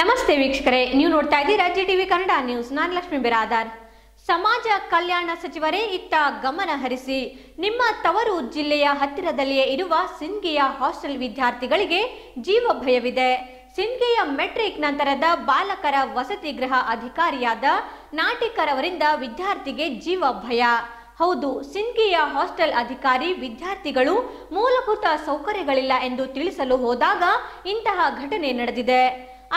ನಮಸ್ತೆ ವೀಕ್ಷಕರೇ, ನೀವು ನೋಡ್ತಾ ಇದ್ದೀರಾ ಜಿ ಟಿವಿ ಕನ್ನಡ ನ್ಯೂಸ್. ನಾನು ಲಕ್ಷ್ಮಿ ಬಿರಾದಾರ್. ಸಮಾಜ ಕಲ್ಯಾಣ ಸಚಿವರೇ ಇತ್ತ ಗಮನ ಹರಿಸಿ, ನಿಮ್ಮ ತವರು ಜಿಲ್ಲೆಯ ಹತ್ತಿರದಲ್ಲಿಯೇ ಇರುವ ಸಿಂಧಗಿಯ ಹಾಸ್ಟೆಲ್ ವಿದ್ಯಾರ್ಥಿಗಳಿಗೆ ಜೀವ ಭಯವಿದೆ. ಸಿಂಧಗಿಯ ಮೆಟ್ರಿಕ್ ನಂತರದ ಬಾಲಕರ ವಸತಿ ಗೃಹ ಅಧಿಕಾರಿಯಾದ ನಾಟಿಕರವರಿಂದ ವಿದ್ಯಾರ್ಥಿಗೆ ಜೀವ ಭಯ. ಹೌದು ಸಿಂಕಿಯ ಹಾಸ್ಟೆಲ್ ಅಧಿಕಾರಿ ವಿದ್ಯಾರ್ಥಿಗಳು ಮೂಲಭೂತ ಸೌಕರ್ಯಗಳಿಲ್ಲ ಎಂದು ತಿಳಿಸಲು ಹೋದಾಗ ಇಂತಹ ಘಟನೆ ನಡೆದಿದೆ.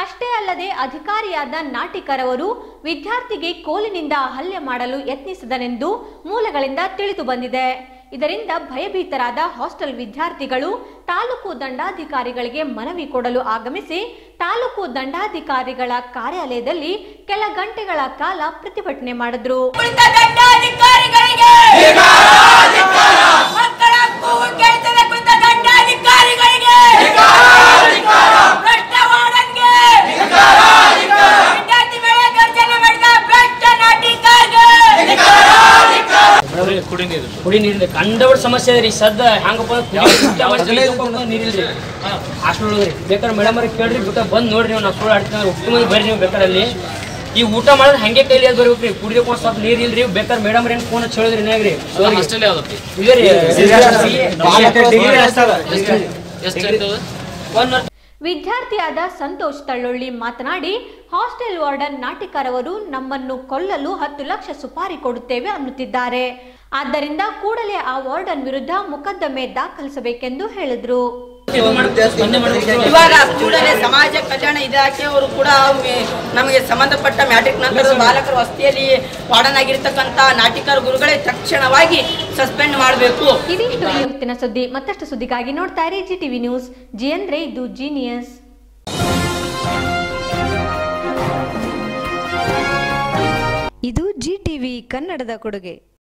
ಅಷ್ಟೇ ಅಲ್ಲದೆ ಅಧಿಕಾರಿಯಾದ ನಾಟಿಕರವರು ವಿದ್ಯಾರ್ಥಿಗೆ ಕೋಲಿನಿಂದ ಹಲ್ಲೆ ಮಾಡಲು ಯತ್ನಿಸಿದನೆಂದು ಮೂಲಗಳಿಂದ ತಿಳಿದು ಬಂದಿದೆ. ಇದರಿಂದ ಭಯಭೀತರಾದ ಹಾಸ್ಟೆಲ್ ವಿದ್ಯಾರ್ಥಿಗಳು ತಾಲೂಕು ದಂಡಾಧಿಕಾರಿಗಳಿಗೆ ಮನವಿ ಕೊಡಲು ಆಗಮಿಸಿ ತಾಲೂಕು ದಂಡಾಧಿಕಾರಿಗಳ ಕಾರ್ಯಾಲಯದಲ್ಲಿ ಕೆಲ ಗಂಟೆಗಳ ಕಾಲ ಪ್ರತಿಭಟನೆ ಮಾಡಿದ್ರು. ಕುಡಿ ನೀರು ಕುಡಿ ನೀರಿಲ್ಲ ಸಮಸ್ಯೆ ಅದ ರೀ ಸದ್ದ ಹೆಂಗಪ್ಪ ನೀರಿಲ್ರಿ. ಹಾಸ್ಟೆಲ್ ಒಳಗ್ರಿ. ಬೇಕಾದ್ರೆ ಮೇಡಮ್ ಅವ್ರಿಗೆ ಕೇಳ್ರಿ ಬೇಕಾದ್ರೆ ಬಂದ್ ನೋಡ್ರಿ ನೀವು ನಾವು ಸುಳ್ಳು ಆಡ್ತೀವಿ ಉಪ್ಪು ಮಂದಿ ಬರ್ರಿ ನೀವು ಬೇಕಾದ್ರೆ ಅಲ್ಲಿ ಈ ಊಟ ಮಾಡಿದ್ರೆ ಹಂಗೆ ಕೈಲಿ ಅದು ಬರ್ಬೇಕ್ರಿ. ಕುಡಿಯೋಕೆ ಒಂದು ಸ್ವಲ್ಪ ನೀರು ಇಲ್ರಿ ಬೇಕಾದ್ರೆ ಮೇಡಮ್ ಏನು ಫೋನ್ ಹಚ್ಚಿ ಹೇಳಿದ್ರಿ ನಾಗ್ರಿ ಹಾಸ್ಟೆಲ್ ಇದೇ ರೀ. ವಿದ್ಯಾರ್ಥಿಯಾದ ಸಂತೋಷ್ ತಳ್ಳೊಳ್ಳಿ ಮಾತನಾಡಿ ಹಾಸ್ಟೆಲ್ ವಾರ್ಡನ್ ನಾಟಿಕರವರು ನಮ್ಮನ್ನು ಕೊಲ್ಲಲು ಹತ್ತು ಲಕ್ಷ ಸುಪಾರಿ ಕೊಡುತ್ತೇವೆ ಅನ್ನುತ್ತಿದ್ದಾರೆ. ಆದ್ದರಿಂದ ಕೂಡಲೇ ಆ ವಾರ್ಡನ್ ವಿರುದ್ಧ ಮೊಕದ್ದಮೆ ದಾಖಲಿಸಬೇಕೆಂದು ಹೇಳಿದ್ರು. ಇವಾಗ ಕೂಡಲೇ ಸಮಾಜ ಕಲ್ಯಾಣ ಇಲಾಖೆಯವರು ಕೂಡ ನಮಗೆ ಸಂಬಂಧಪಟ್ಟ ಮ್ಯಾಟ್ರಿಕ್ ನಂತರ ಬಾಲಕರ ವಸ್ತಿಯಲ್ಲಿ ವಾರ್ಡನ್ ಆಗಿರ್ತಕ್ಕಂಥ ನಾಟಿಕರ ಗುರುಗಳೇ ತಕ್ಷಣವಾಗಿ ಸಸ್ಪೆಂಡ್ ಮಾಡಬೇಕು. ಇದಿಷ್ಟು ಈ ಸುದ್ದಿ. ಮತ್ತಷ್ಟು ಸುದ್ದಿಗಾಗಿ ನೋಡ್ತಾ ಇರಿ ಜಿ ಟಿವಿ ನ್ಯೂಸ್. ಜಿ ಅಂದ್ರೆ ಇದು ಜೀನಿಯಸ್ ಇದು ಜಿ ಟಿವಿ ಕನ್ನಡದ ಕೊಡುಗೆ.